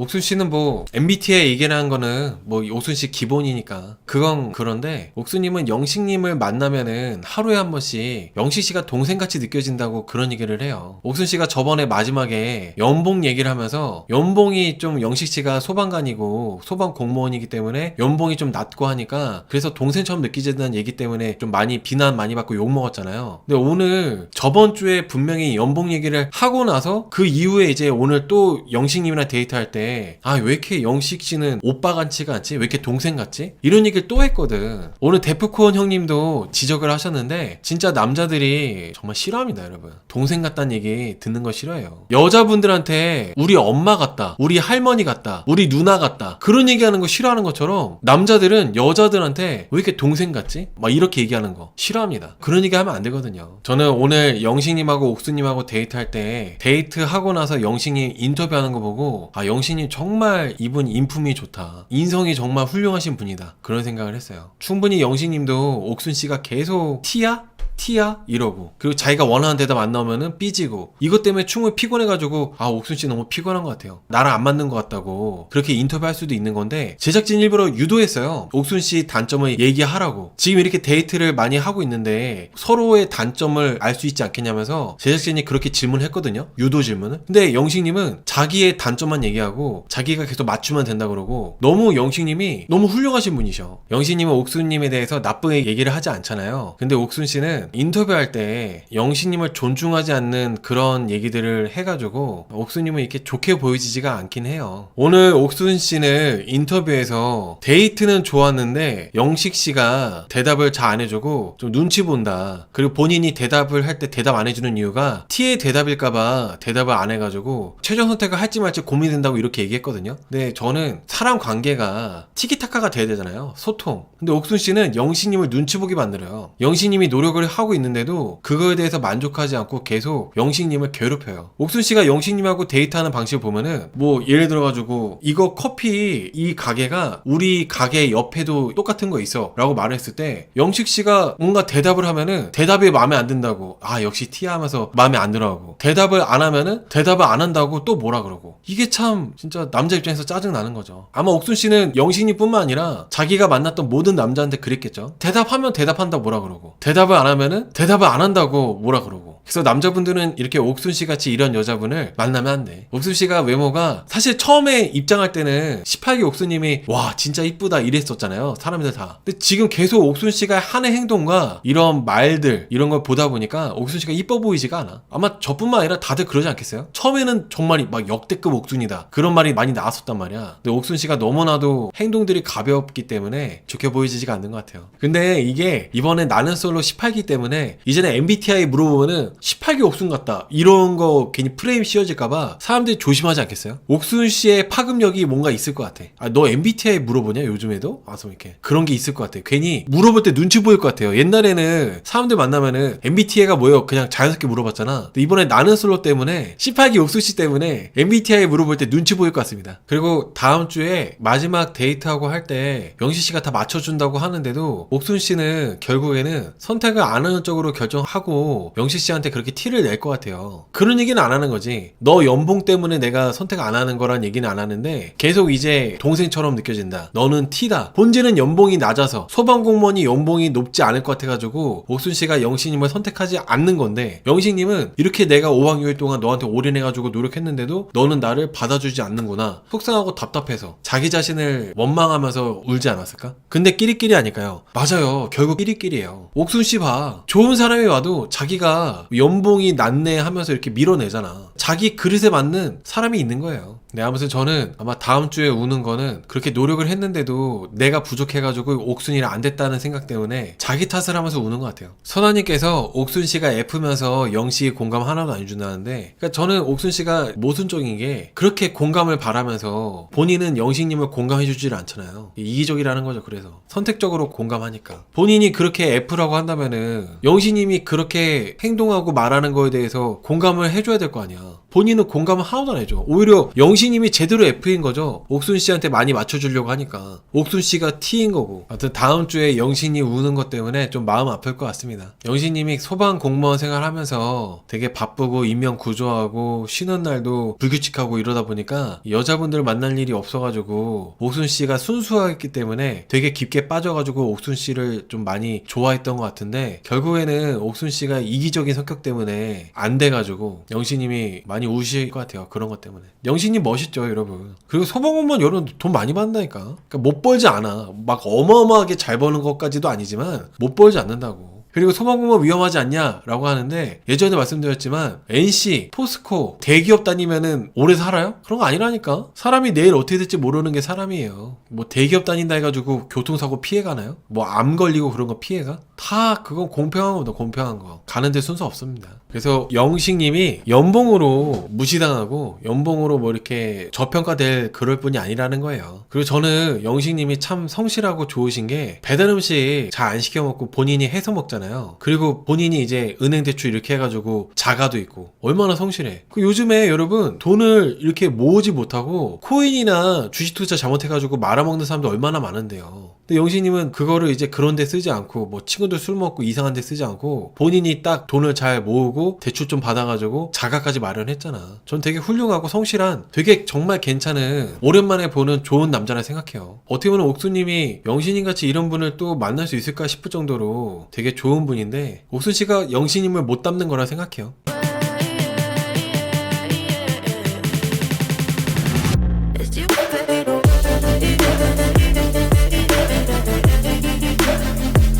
옥순 씨는 뭐 MBTI 얘기라는 거는 뭐 옥순 씨 기본이니까 그건 그런데 옥순님은 영식님을 만나면은 하루에 한 번씩 영식 씨가 동생같이 느껴진다고 그런 얘기를 해요. 옥순 씨가 저번에 마지막에 연봉 얘기를 하면서 연봉이 좀 영식 씨가 소방관이고 소방 공무원이기 때문에 연봉이 좀 낮고 하니까 그래서 동생처럼 느끼진다는 얘기 때문에 좀 많이 비난 많이 받고 욕 먹었잖아요. 근데 오늘 저번 주에 분명히 연봉 얘기를 하고 나서 그 이후에 이제 오늘 또 영식님이랑 데이트할 때아 왜 이렇게 영식 씨는 오빠 같지가 않지? 왜 이렇게 동생 같지? 이런 얘기를 또 했거든. 오늘 데프콘 형님도 지적을 하셨는데 진짜 남자들이 정말 싫어합니다, 여러분. 동생 같다는 얘기 듣는 거 싫어해요. 여자분들한테 우리 엄마 같다, 우리 할머니 같다, 우리 누나 같다 그런 얘기하는 거 싫어하는 것처럼 남자들은 여자들한테 왜 이렇게 동생 같지? 막 이렇게 얘기하는 거 싫어합니다. 그런 얘기 하면 안 되거든요. 저는 오늘 영식님하고 옥수님하고 데이트할 때 데이트 하고 나서 영식님 인터뷰하는 거 보고 아 영식 님 정말 이분 인품이 좋다. 인성이 정말 훌륭하신 분이다. 그런 생각을 했어요. 충분히 영식님도 옥순 씨가 계속 티야? 티야? 이러고. 그리고 자기가 원하는 대답 안 나오면은 삐지고. 이것 때문에 충분히 피곤해가지고 아 옥순 씨 너무 피곤한 것 같아요. 나랑 안 맞는 것 같다고. 그렇게 인터뷰할 수도 있는 건데 제작진 일부러 유도했어요. 옥순 씨 단점을 얘기하라고. 지금 이렇게 데이트를 많이 하고 있는데 서로의 단점을 알 수 있지 않겠냐면서 제작진이 그렇게 질문했거든요. 유도 질문을. 근데 영식님은 자기의 단점만 얘기하고 자기가 계속 맞추면 된다 그러고 너무 영식님이 너무 훌륭하신 분이셔. 영식님은 옥순님에 대해서 나쁘게 얘기를 하지 않잖아요. 근데 옥순 씨는 인터뷰할 때 영식님을 존중하지 않는 그런 얘기들을 해가지고 옥순님은 이렇게 좋게 보여지지가 않긴 해요. 오늘 옥순 씨는 인터뷰에서 데이트는 좋았는데 영식 씨가 대답을 잘 안 해주고 좀 눈치 본다. 그리고 본인이 대답을 할 때 대답 안 해주는 이유가 T의 대답일까봐 대답을 안 해가지고 최종 선택을 할지 말지 고민된다고 이렇게 얘기했거든요. 근데 저는 사람 관계가 티키타카가 돼야 되잖아요. 소통. 근데 옥순 씨는 영식님을 눈치 보게 만들어요. 영식님이 노력을 하고 있는데도 그거에 대해서 만족하지 않고 계속 영식님을 괴롭혀요. 옥순 씨가 영식님하고 데이트하는 방식을 보면은 뭐 예를 들어가지고 이거 커피 이 가게가 우리 가게 옆에도 똑같은 거 있어 라고 말했을 때 영식 씨가 뭔가 대답을 하면은 대답이 마음에 안 든다고 아 역시 티야 하면서 마음에 안 들어 하고 대답을 안 하면은 대답을 안 한다고 또 뭐라 그러고 이게 참 진짜 남자 입장에서 짜증 나는 거죠. 아마 옥순 씨는 영식님 뿐만 아니라 자기가 만났던 모든 남자한테 그랬겠죠. 대답하면 대답한다 뭐라 그러고 대답을 안 하면 은 대답을 안 한다고 뭐라 그러고 그래서 남자분들은 이렇게 옥순 씨 같이 이런 여자분을 만나면 안 돼. 옥순 씨가 외모가 사실 처음에 입장할 때는 18기 옥순님이 와 진짜 이쁘다 이랬었잖아요. 사람들 다. 근데 지금 계속 옥순 씨가 하는 행동과 이런 말들 이런 걸 보다 보니까 옥순 씨가 이뻐 보이지가 않아. 아마 저뿐만 아니라 다들 그러지 않겠어요? 처음에는 정말 막 역대급 옥순이다 그런 말이 많이 나왔었단 말이야. 근데 옥순 씨가 너무나도 행동들이 가볍기 때문에 좋게 보이지가 않는 것 같아요. 근데 이게 이번에 나는 솔로 18기 때문에 이전에 MBTI 물어보면은 18기 옥순 같다 이런 거 괜히 프레임 씌워질까봐 사람들이 조심하지 않겠어요? 옥순 씨의 파급력이 뭔가 있을 것 같아. 아, 너 MBTI 물어보냐 요즘에도? 와서 이렇게 그런 게 있을 것 같아. 괜히 물어볼 때 눈치 보일 것 같아요. 옛날에는 사람들 만나면은 MBTI가 뭐예요? 그냥 자연스럽게 물어봤잖아. 이번에 나는 솔로 때문에 18기 옥순 씨 때문에 MBTI 물어볼 때 눈치 보일 것 같습니다. 그리고 다음 주에 마지막 데이트하고 할 때 영시 씨가 다 맞춰준다고 하는데도 옥순 씨는 결국에는 선택을 안 하는 쪽으로 결정하고 영시 씨한테 그렇게 티를 낼 것 같아요. 그런 얘기는 안 하는 거지. 너 연봉 때문에 내가 선택 안 하는 거란 얘기는 안 하는데 계속 이제 동생처럼 느껴진다. 너는 티다. 본질은 연봉이 낮아서 소방공무원이 연봉이 높지 않을 것 같아가지고 옥순 씨가 영식님을 선택하지 않는 건데 영식님은 이렇게 내가 5박 6일 동안 너한테 올인해가지고 노력했는데도 너는 나를 받아주지 않는구나. 속상하고 답답해서 자기 자신을 원망하면서 울지 않았을까? 근데 끼리끼리 아닐까요? 맞아요. 결국 끼리끼리예요. 옥순 씨 봐. 좋은 사람이 와도 자기가 연봉이 낮네 하면서 이렇게 밀어내잖아. 자기 그릇에 맞는 사람이 있는 거예요. 네, 아무튼 저는 아마 다음 주에 우는 거는 그렇게 노력을 했는데도 내가 부족해가지고 옥순이랑 안 됐다는 생각 때문에 자기 탓을 하면서 우는 것 같아요. 선아님께서 옥순 씨가 F면서 영씨 공감 하나도 안 준다는데, 그러니까 저는 옥순 씨가 모순적인 게 그렇게 공감을 바라면서 본인은 영식님을 공감해주질 않잖아요. 이기적이라는 거죠. 그래서 선택적으로 공감하니까 본인이 그렇게 F라고 한다면은 영식님이 그렇게 행동하고 말하는 거에 대해서 공감을 해줘야 될 거 아니야. 본인은 공감을 하나도 안 해줘. 오히려 영식 영신님이 제대로 F인 거죠. 옥순 씨한테 많이 맞춰주려고 하니까. 옥순 씨가 T인 거고. 하여튼 다음 주에 영신이 우는 것 때문에 좀 마음 아플 것 같습니다. 영신님이 소방 공무원 생활하면서 되게 바쁘고 인명 구조하고 쉬는 날도 불규칙하고 이러다 보니까 여자분들 만날 일이 없어가지고 옥순 씨가 순수했기 때문에 되게 깊게 빠져가지고 옥순 씨를 좀 많이 좋아했던 것 같은데 결국에는 옥순 씨가 이기적인 성격 때문에 안 돼가지고 영신님이 많이 우실 것 같아요 그런 것 때문에 영신님 멋있죠 여러분. 그리고 소방공무원 여러분 돈 많이 받는다니까. 그러니까 못 벌지 않아. 막 어마어마하게 잘 버는 것까지도 아니지만 못 벌지 않는다고 그리고 소방공무원 위험하지 않냐라고 하는데 예전에 말씀드렸지만 NC, 포스코, 대기업 다니면은 오래 살아요? 그런 거 아니라니까. 사람이 내일 어떻게 될지 모르는 게 사람이에요. 뭐 대기업 다닌다 해가지고 교통사고 피해 가나요? 뭐 암 걸리고 그런 거 피해가? 다 그건 공평한 겁니다. 공평한 거. 가는데 순서 없습니다. 그래서 영식님이 연봉으로 무시당하고 연봉으로 뭐 이렇게 저평가될 그럴 뿐이 아니라는 거예요. 그리고 저는 영식님이 참 성실하고 좋으신 게 배달 음식 잘 안 시켜 먹고 본인이 해서 먹잖아요. 그리고 본인이 이제 은행 대출 이렇게 해가지고 자가도 있고 얼마나 성실해. 그 요즘에 여러분 돈을 이렇게 모으지 못하고 코인이나 주식 투자 잘못해가지고 말아먹는 사람도 얼마나 많은데요. 근데 영식님은 그거를 이제 그런 데 쓰지 않고 뭐 친구들 술 먹고 이상한 데 쓰지 않고 본인이 딱 돈을 잘 모으고 대출 좀 받아가지고 자가까지 마련했잖아. 전 되게 훌륭하고 성실한 되게 정말 괜찮은 오랜만에 보는 좋은 남자라 생각해요. 어떻게 보면 옥수님이 영신님 같이 이런 분을 또 만날 수 있을까 싶을 정도로 되게 좋은 분인데 옥수 씨가 영신님을 못 닮는 거라 생각해요.